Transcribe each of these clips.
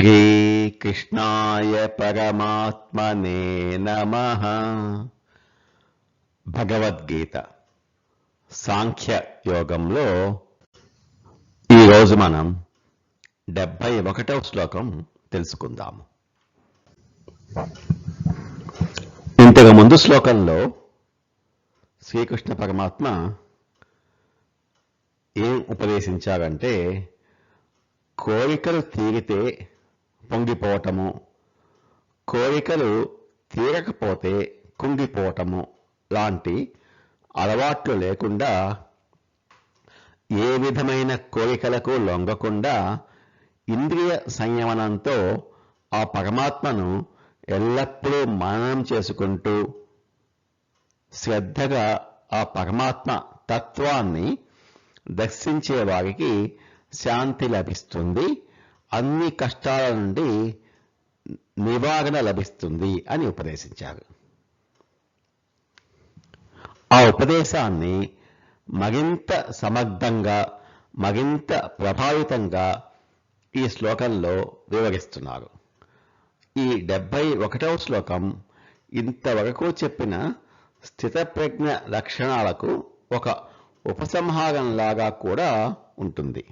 శ్రీకృష్ణాయ పరమాత్మనే నమ భగవద్గీత సాంఖ్య యోగంలో ఈరోజు మనం డెబ్భై ఒకటవ శ్లోకం తెలుసుకుందాము. ఇంతకు ముందు శ్లోకంలో శ్రీకృష్ణ పరమాత్మ ఏం ఉపదేశించారంటే కోరికలు తీరితే పొంగిపోవటము. కోరికలు తీరకపోతే కుంగిపోవటము లాంటి అలవాట్లు లేకుండా ఏ విధమైన కోరికలకు లొంగకుండా ఇంద్రియ సంయమనంతో ఆ పరమాత్మను ఎల్లప్పుడూ మననం చేసుకుంటూ శ్రద్ధగా ఆ పరమాత్మ తత్వాన్ని దర్శించే వారికి శాంతి లభిస్తుంది. అన్ని కష్టాల నుండి నివారణ లభిస్తుంది అని ఉపదేశించారు. ఆ ఉపదేశాన్ని మరింత సమర్థంగా మరింత ప్రభావితంగా ఈ శ్లోకంలో వివరిస్తున్నారు. ఈ డెబ్బై ఒకటవ శ్లోకం ఇంతవరకు చెప్పిన స్థితప్రజ్ఞ లక్షణాలకు ఒక ఉపసంహారంలాగా కూడా ఉంటుంది.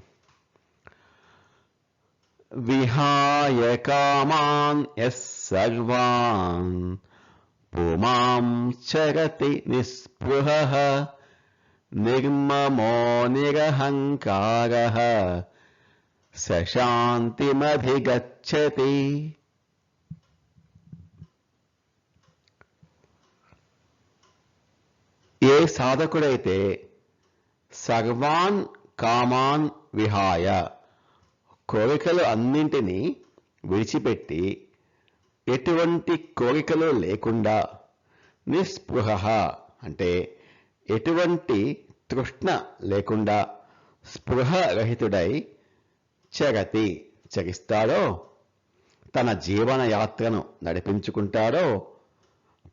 విహాయ కామాన్ ఎస్ సర్వాన్ పుమాం చరతి నిస్పృహ నిర్మమో నిరహంకార సశాంతిమధిగచ్చతి ఏ సాధకుడైతే సర్వాన్ కామాన్ విహాయ కోరికలు అన్నింటినీ విడిచిపెట్టి ఎటువంటి కోరికలు లేకుండా నిస్పృహ అంటే ఎటువంటి తృష్ణ లేకుండా స్పృహ రహితుడై చరతి చరిస్తాడో తన జీవన యాత్రను నడిపించుకుంటాడో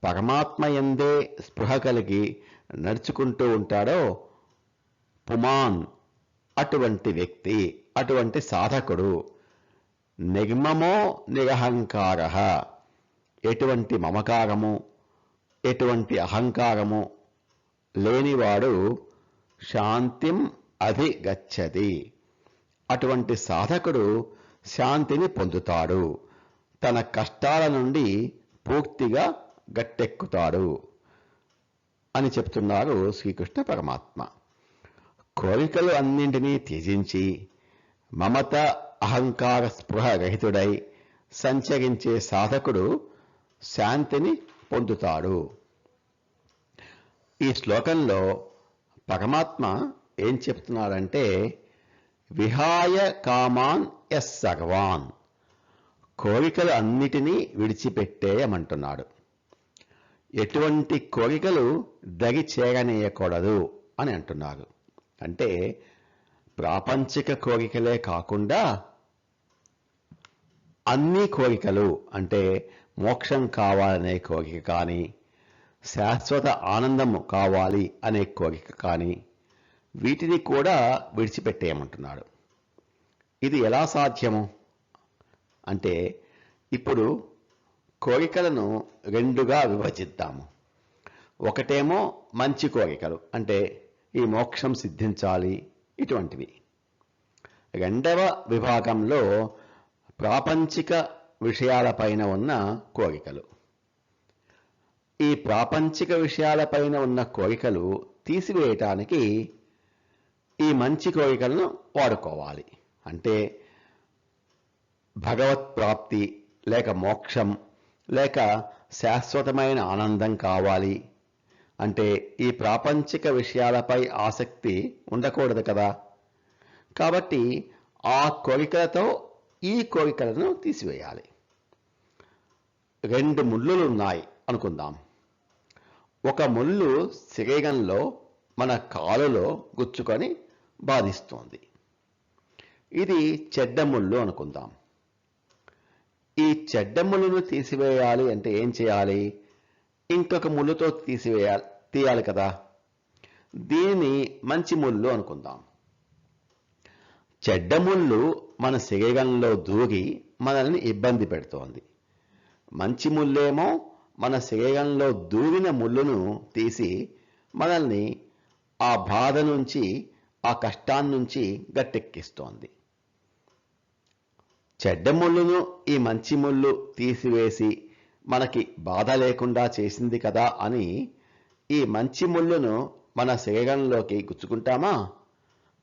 పరమాత్మ ఎందే స్పృహ కలిగి నడుచుకుంటూ ఉంటాడో పుమాన్ అటువంటి వ్యక్తి. అటువంటి సాధకుడు నిగ్మమో నిరహంకార ఎటువంటి మమకారము ఎటువంటి అహంకారము లేనివాడు శాంతిం అధిగచ్చది. అటువంటి సాధకుడు శాంతిని పొందుతాడు. తన కష్టాల నుండి పూర్తిగా గట్టెక్కుతాడు అని చెప్తున్నారు శ్రీకృష్ణ పరమాత్మ. కోరికలు అన్నింటినీ త్యజించి మమత అహంకార స్పృహ రహితుడై సంచరించే సాధకుడు శాంతిని పొందుతాడు. ఈ శ్లోకంలో పరమాత్మ ఏం చెప్తున్నాడంటే విహాయ కామాన్ ఎస్ సగవాన్ కోరికలు అన్నిటినీ విడిచిపెట్టేయమంటున్నాడు ఎటువంటి కోరికలు దగి చేరనేయకూడదు అని అంటున్నారు. అంటే ప్రాపంచిక కోరికలే కాకుండా అన్ని కోరికలు అంటే మోక్షం కావాలనే కోరిక కానీ శాశ్వత ఆనందము కావాలి అనే కోరిక కానీ వీటిని కూడా విడిచిపెట్టేయమంటున్నాడు. ఇది ఎలా సాధ్యము? అంటే ఇప్పుడు కోరికలను రెండుగా విభజిద్దాము. ఒకటేమో మంచి కోరికలు అంటే ఈ మోక్షం సిద్ధించాలి ఇటువంటివి. రెండవ విభాగంలో ప్రాపంచిక విషయాలపైన ఉన్న కోరికలు. ఈ ప్రాపంచిక విషయాలపైన ఉన్న కోరికలు తీసివేయటానికి ఈ మంచి కోరికలను వాడుకోవాలి. అంటే భగవత్ ప్రాప్తి లేక మోక్షం లేక శాశ్వతమైన ఆనందం కావాలి. అంటే ఈ ప్రాపంచిక విషయాలపై ఆసక్తి ఉండకూడదు కదా. కాబట్టి ఆ కోరికలతో ఈ కోరికలను తీసివేయాలి. రెండు ముళ్ళులు ఉన్నాయి అనుకుందాం. ఒక ముళ్ళు శరీరంలో మన కాలులో గుచ్చుకొని బాధిస్తోంది. ఇది చెడ్డ ముళ్ళు అనుకుందాం. ఈ చెడ్డ ముళ్ళును తీసివేయాలి అంటే ఏం చేయాలి? ఇంకొక ముళ్ళుతో తీసివేయాలి తీయాలి కదా. దీనిని మంచి ముళ్ళు అనుకుందాం. చెడ్డ ముళ్ళు మన శరీరంలో దూరి మనల్ని ఇబ్బంది పెడుతోంది. మంచి ముళ్ళేమో మన శరీరంలో దూరిన ముళ్ళును తీసి మనల్ని ఆ బాధ నుంచి ఆ కష్టాన్నించి గట్టెక్కిస్తోంది. చెడ్డ ముళ్ళును ఈ మంచి ముళ్ళు తీసివేసి మనకి బాధ లేకుండా చేసింది కదా అని ఈ మంచి ముళ్ళును మన శరీరంలోకి గుచ్చుకుంటామా?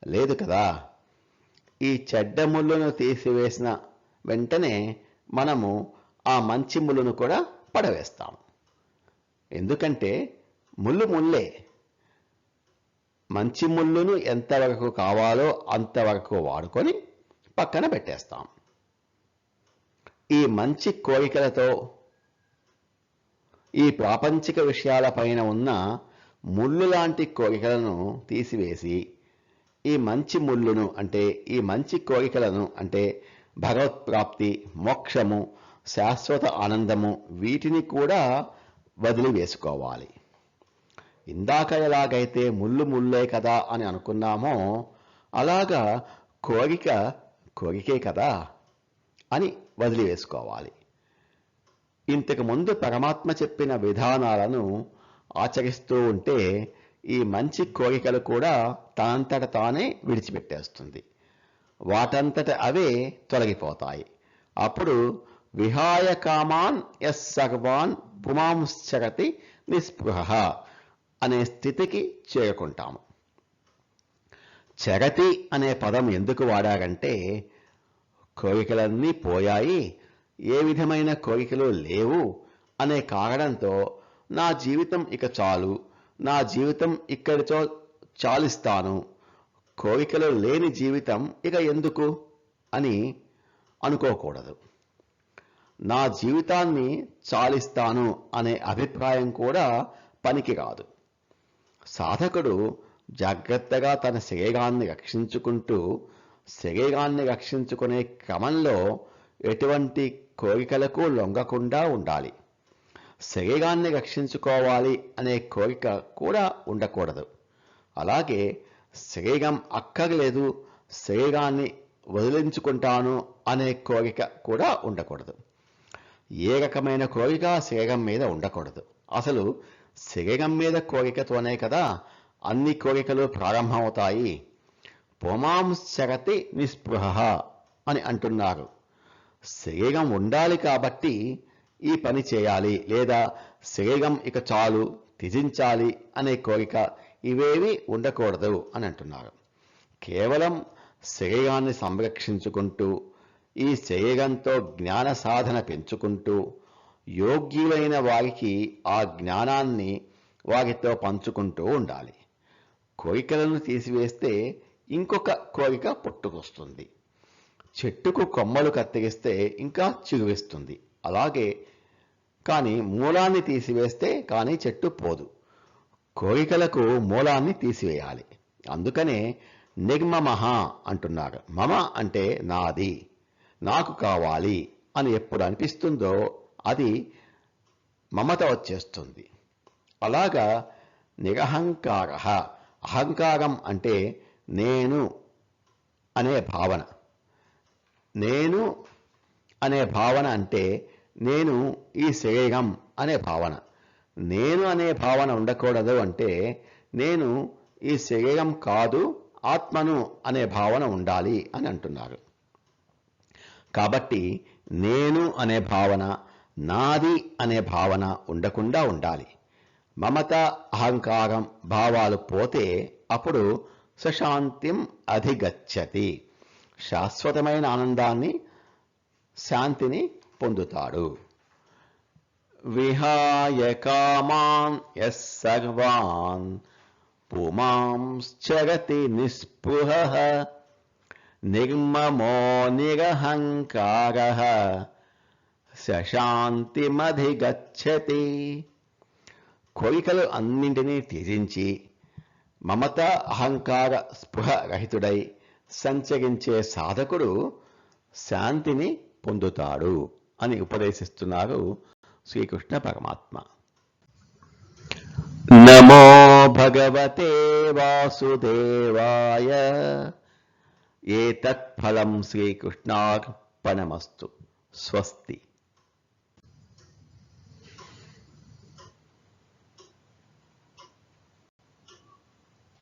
లేదు కదా. ఈ చెడ్డ ముళ్ళును తీసివేసిన వెంటనే మనము ఆ మంచి ముళ్ళును కూడా పడవేస్తాం. ఎందుకంటే ముళ్ళు ముళ్ళే. మంచి ముళ్ళును ఎంతవరకు కావాలో అంతవరకు వాడుకొని పక్కన పెట్టేస్తాం. ఈ మంచి కోరికలతో ఈ ప్రాపంచిక విషయాలపైన ఉన్న ముళ్ళు లాంటి కోరికలను తీసివేసి ఈ మంచి ముళ్ళును అంటే ఈ మంచి కోరికలను అంటే భగవత్ప్రాప్తి మోక్షము శాశ్వత ఆనందము వీటిని కూడా వదిలివేసుకోవాలి ఇందాక ఎలాగైతే ముళ్ళు ముళ్ళే కదా అని అనుకున్నామో అలాగా కోరిక కోరికే కదా అని వదిలివేసుకోవాలి ఇంతకు ముందు పరమాత్మ చెప్పిన విధానాలను ఆచరిస్తూ ఉంటే ఈ మంచి కోరికలు కూడా తనంతట తానే విడిచిపెట్టేస్తుంది. వాటంతట అవే తొలగిపోతాయి. అప్పుడు విహాయ కామాన్ ఎస్ సర్వాన్ పుమాంశ్చరతి నిస్పృహ అనే స్థితికి చేరుకుంటాము. చరతి అనే పదం ఎందుకు వాడారంటే కోరికలన్నీ పోయాయి ఏ విధమైన కోరికలు లేవు అనే కారణంతో నా జీవితం ఇక చాలు నా జీవితం ఇక్కడితో చాలిస్తాను. కోరికలు లేని జీవితం ఇక ఎందుకు? అని అనుకోకూడదు. నా జీవితాన్ని చాలిస్తాను అనే అభిప్రాయం కూడా పనికిరాదు సాధకుడు జాగ్రత్తగా తన శరీరాన్ని రక్షించుకుంటూ శరీరాన్ని రక్షించుకునే క్రమంలో ఎటువంటి కోరికలకు లొంగకుండా ఉండాలి. శరీరాన్ని రక్షించుకోవాలి అనే కోరిక కూడా ఉండకూడదు. అలాగే శరీరం అక్కర్లేదు శరీరాన్ని వదిలించుకుంటాను అనే కోరిక కూడా ఉండకూడదు. ఏ రకమైన కోరిక శరీరం మీద ఉండకూడదు. అసలు శరీరం మీద కోరికతోనే కదా అన్ని కోరికలు ప్రారంభమవుతాయి. పుమాంశరతి నిస్పృహ అని అంటున్నారు. శరీరం ఉండాలి కాబట్టి ఈ పని చేయాలి. లేదా శరీరం ఇక చాలు త్యజించాలి అనే కోరిక ఇవేవి ఉండకూడదు అని అంటున్నారు. కేవలం శరీరాన్ని సంరక్షించుకుంటూ ఈ శరీరంతో జ్ఞాన సాధన పెంచుకుంటూ యోగ్యులైన వారికి ఆ జ్ఞానాన్ని వారితో పంచుకుంటూ ఉండాలి. కోరికలను తీసివేస్తే ఇంకొక కోరిక పుట్టుకొస్తుంది. చెట్టుకు కొమ్మలు కత్తిరిస్తే ఇంకా చిగురిస్తుంది. అలాగే కానీ మూలాన్ని తీసివేస్తే కానీ చెట్టు పోదు. కోరికలకు మూలాన్ని తీసివేయాలి. అందుకనే నిర్మమహ అంటున్నారు మమ అంటే నాది నాకు కావాలి అని ఎప్పుడు అనిపిస్తుందో అది మమత వచ్చేస్తుంది. అలాగా నిరహంకార అహంకారం అంటే నేను అనే భావన. నేను అనే భావన అంటే నేను ఈ శరీరం అనే భావన. నేను అనే భావన ఉండకూడదు అంటే నేను ఈ శరీరం కాదు ఆత్మను అనే భావన ఉండాలి అని అంటున్నారు. కాబట్టి నేను అనే భావన నాది అనే భావన ఉండకుండా ఉండాలి. మమత అహంకారం భావాలు పోతే అప్పుడు సుశాంతిం అధిగచ్చతి. శాశ్వతమైన ఆనందాన్ని శాంతిని పొందుతాడు. విహాయ కామాన్ ఎస్ సర్వాన్ పుమాంశ్చరతి నిస్పృహ నిర్మమో నిరహంకార సశాంతిమధిగచ్చతి కోరికలు అన్నింటినీ త్యజించి మమత అహంకార స్పృహ రహితుడై సంచగించే సాధకుడు శాంతిని పొందుతాడు అని ఉపదేశిస్తున్నారు శ్రీకృష్ణ పరమాత్మ. నమో భగవతే వాసుదేవాయ. ఏతత్ఫలం శ్రీకృష్ణార్పణమస్తు. స్వస్తి.